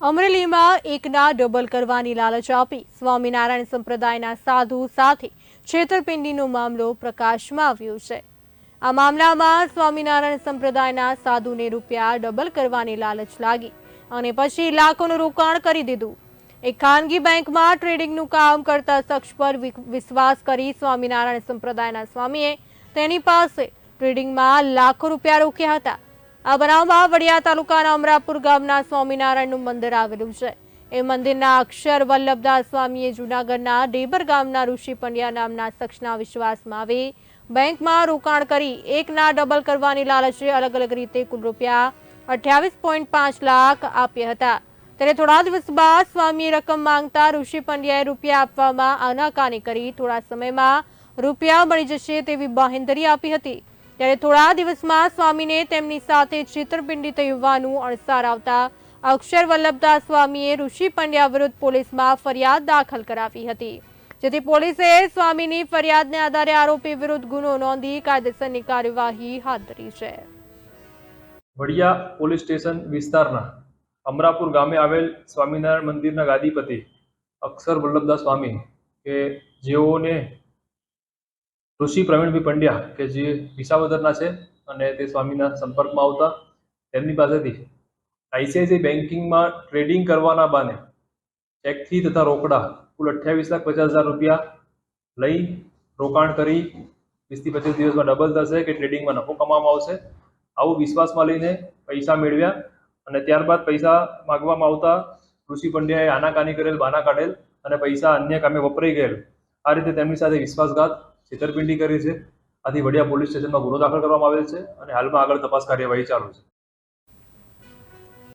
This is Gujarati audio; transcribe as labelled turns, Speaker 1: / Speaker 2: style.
Speaker 1: અમરેલીમાં એકના ડબલ કરવાની લાલચ આપી સ્વામિનારાયણ સંપ્રદાયના સાધુ સાથે છેતરપિંડીનો મામલો પ્રકાશમાં આવ્યો છે. આ મામલામાં સ્વામિનારાયણ સંપ્રદાયના સાધુને રૂપિયા ડબલ કરવાની લાલચ લાગી અને પછી લાખોનું રોકાણ કરી દીધું. એક ખાનગી બેંકમાં ટ્રેડિંગનું કામ કરતા શખ્સ પર વિશ્વાસ કરી સ્વામિનારાયણ સંપ્રદાયના સ્વામીએ તેની પાસે ટ્રેડિંગમાં લાખો રૂપિયા રોક્યા હતા. આ બનાવમાં વડિયા તાલુકાના અમરાપુર ગામના સ્વામિનારાયણનું મંદિર આવેલું છે. એ મંદિરના અક્ષર વલ્લભદાસ સ્વામીએ જૂનાગઢના ડેબર ગામના ઋષિ પંડ્યા નામના શખ્સના વિશ્વાસમાં આવી બેંકમાં રોકાણ કરી એકના ડબલ કરવાની લાલચે અલગ અલગ રીતે કુલ રૂપિયા અઠ્યાવીસ પોઈન્ટ પાંચ લાખ આપ્યા હતા. ત્યારે થોડા દિવસ બાદ સ્વામીએ રકમ માંગતા ઋષિ પંડ્યાએ રૂપિયા આપવામાં આનાકાની કરી થોડા સમયમાં રૂપિયા મળી જશે તેવી બાહેંધરી આપી હતી. ત્યારે થોડા દિવસમાં સ્વામીને તેમની સાથે છેતરપિંડી થઈ અણસાર આવતા અક્ષર વલ્લભદાસ સ્વામીએ ઋષિ પંડ્યા વિરુદ્ધ પોલીસમાં ફરિયાદ દાખલ કરાવી હતી. જેથી પોલીસે સ્વામીની ફરિયાદને આધારે આરોપી વિરુદ્ધ ગુનો નોંધી કાયદેસરની કાર્યવાહી હાથ ધરી છે.
Speaker 2: વડિયા પોલીસ સ્ટેશન વિસ્તારના અમરાપુર ગામે આવેલ સ્વામિનારાયણ મંદિરના ગાદીપતિ અક્ષર વલ્લભદાસ સ્વામી કે જેઓને ઋષિ પ્રવીણભાઈ પંડ્યા, કે જે વિસાવદરના છે અને તે સ્વામીના સંપર્કમાં આવતા, તેમની પાસેથી આઈસીઆઈસીઆઈ બેન્કિંગમાં ટ્રેડિંગ કરવાના બાને ચેકથી તથા રોકડા કુલ અઠ્યાવીસ લાખ પચાસ હજાર રૂપિયા લઈ રોકાણ કરી વીસથી પચીસ દિવસમાં ડબલ થશે કે ટ્રેડિંગમાં નફો કમાવામાં આવશે. આવું વિશ્વાસમાં લઈને પૈસા મેળવ્યા અને ત્યારબાદ પૈસા માગવામાં આવતા ઋષિ પંડ્યાએ આનાકાની કરેલ, બાના કાઢેલ અને પૈસા અન્ય કામે વપરાઈ ગયેલ. આ રીતે તેમની સાથે વિશ્વાસઘાત છેતરપિંડી કરી છે. આથી વડિયા પોલીસ સ્ટેશનમાં ગુનો દાખલ કરવામાં આવેલ છે અને હાલમાં આગળ તપાસ કાર્યવાહી ચાલુ છે.